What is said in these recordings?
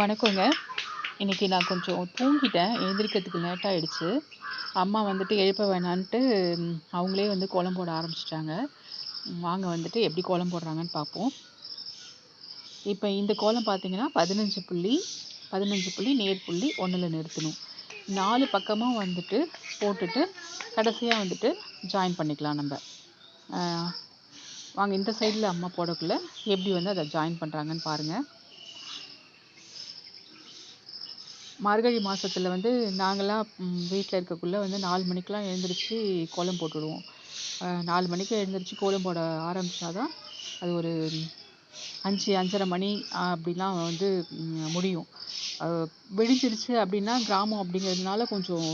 வணக்கங்க. இன்றைக்கி நான் கொஞ்சம் தூங்கிட்டேன். எழுந்திரிக்கிறதுக்கு லேட் ஆகிடுச்சு அம்மா வந்துட்டு எழுப்ப வேணான்ட்டு அவங்களே வந்து கோலம் போட ஆரம்பிச்சிட்டாங்க. வாங்க வந்துட்டு எப்படி கோலம் போடுறாங்கன்னு பார்ப்போம். இப்போ இந்த கோலம் பார்த்தீங்கன்னா பதினஞ்சு புள்ளி பதினஞ்சு புள்ளி நேர் புள்ளி ஒன்றில் நிறுத்தணும். நாலு பக்கமும் வந்துட்டு போட்டுட்டு கடைசியாக வந்துட்டு ஜாயின் பண்ணிக்கலாம் நம்ம. வாங்க இந்த சைடில் அம்மா போடக்குள்ள எப்படி வந்து அதை ஜாயின் பண்ணுறாங்கன்னு பாருங்கள் மார்கழி மாதத்தில் வந்து நாங்கெல்லாம் வீட்டில் இருக்கக்குள்ளே வந்து நாலு மணிக்கெலாம் எழுந்திரிச்சு கோலம் போட்டுடுவோம். நாலு மணிக்கு எழுந்திரிச்சு கோலம் போட ஆரம்பிச்சாதான் அது ஒரு அஞ்சு அஞ்சரை மணி அப்படிலாம் வந்து முடியும். விடிஞ்சிருச்சு அப்படின்னா கிராமம் அப்படிங்கிறதுனால கொஞ்சம்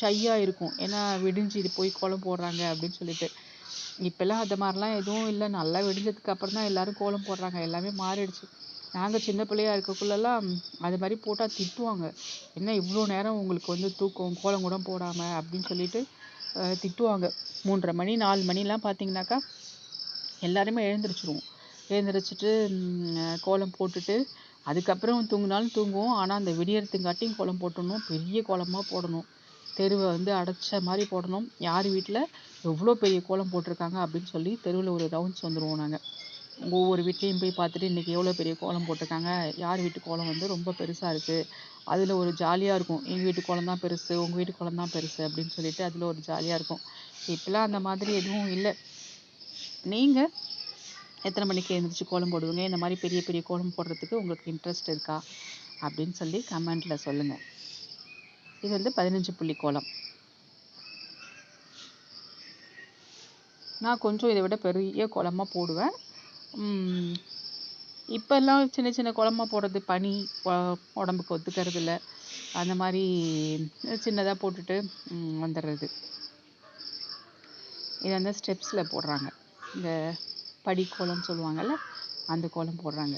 ஷையாக இருக்கும். ஏன்னா விடிஞ்சு போய் கோலம் போடுறாங்க அப்படின்னு சொல்லிட்டு. இப்போல்லாம் அது மாதிரிலாம் எதுவும் இல்லை. நல்லா விடிஞ்சதுக்கு அப்புறம் தான் எல்லாரும் கோலம் போடுறாங்க. எல்லாமே மாறிடுச்சு. நாங்கள் சின்ன பிள்ளையா இருக்கக்குள்ளெல்லாம் அது மாதிரி போட்டால் திட்டுவாங்க. என்ன இவ்வளோ நேரம் உங்களுக்கு வந்து தூக்கம் கோலம் கூட போடாமல் அப்படின்னு சொல்லிட்டு திட்டுவாங்க. மூன்றரை மணி நாலு மணிலாம் பார்த்தீங்கன்னாக்கா எல்லாருமே எழுந்திரிச்சிருவோம். எழுந்திரிச்சிட்டு கோலம் போட்டுட்டு அதுக்கப்புறம் தூங்கினாலும் தூங்குவோம். ஆனால் அந்த விடியறதுங்காட்டியும் கோலம் போட்டணும் பெரிய கோலமாக போடணும். தெருவை வந்து அடைச்ச மாதிரி போடணும். யார் வீட்டில் எவ்வளோ பெரிய கோலம் போட்டிருக்காங்க அப்படின்னு சொல்லி தெருவில் ஒரு ரவுண்ட்ஸ் வந்துடுவோம் நாங்கள் ஒவ்வொரு வீட்லேயும் போய் பார்த்துட்டு இன்றைக்கி எவ்வளோ பெரிய கோலம் போட்டிருக்காங்க? யார் வீட்டு கோலம் வந்து ரொம்ப பெருசாக இருக்குது அதில் ஒரு ஜாலியாக இருக்கும். எங்கள் வீட்டு கோலம் தான் பெருசு உங்கள் வீட்டு கோலம் தான் பெருசு அப்படின்னு சொல்லிட்டு அதில் ஒரு ஜாலியாக இருக்கும். இப்போலாம் அந்த மாதிரி எதுவும் இல்லை. நீங்கள் எத்தனை மணிக்கு எழுந்திரிச்சு கோலம் போடுவீங்க? இந்த மாதிரி பெரிய பெரிய கோலம் போடுறதுக்கு உங்களுக்கு இன்ட்ரெஸ்ட் இருக்கா? அப்படின்னு சொல்லி கமெண்ட்டில் சொல்லுங்கள் இது வந்து பதினஞ்சு புள்ளி கோலம். நான் கொஞ்சம் இதை விட பெரிய கோலமாக போடுவேன். இப்பெல்லாம் சின்ன சின்ன குழம்பா போடுறது பனி உடம்புக்கு ஒத்துக்கிறது இல்லை அந்த மாதிரி சின்னதாக போட்டுட்டு வந்துடுறது இது வந்து ஸ்டெப்ஸில் போடுறாங்க. இந்த படி கோலம்னு சொல்லுவாங்கல்ல அந்த கோலம் போடுறாங்க.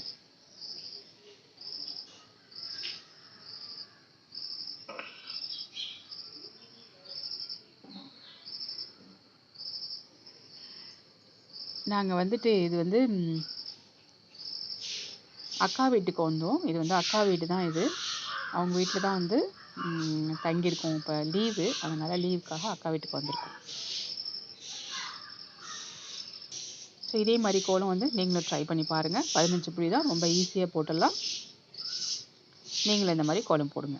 நாங்கள் வந்துட்டு இது வந்து அக்கா வீட்டுக்கு வந்தோம். இது வந்து அக்கா வீடு தான் இது. அவங்க வீட்டில் தான் வந்து தங்கியிருக்கோம். இப்போ லீவு. அதனால் லீவுக்காக அக்கா வீட்டுக்கு வந்திருக்கோம். ஸோ இதே மாதிரி கோலம் வந்து நீங்களும் ட்ரை பண்ணி பாருங்கள் பதினஞ்சு புள்ளி தான். ரொம்ப ஈஸியாக போட்டுடலாம். நீங்களும் இந்த மாதிரி கோலம் போடுங்க.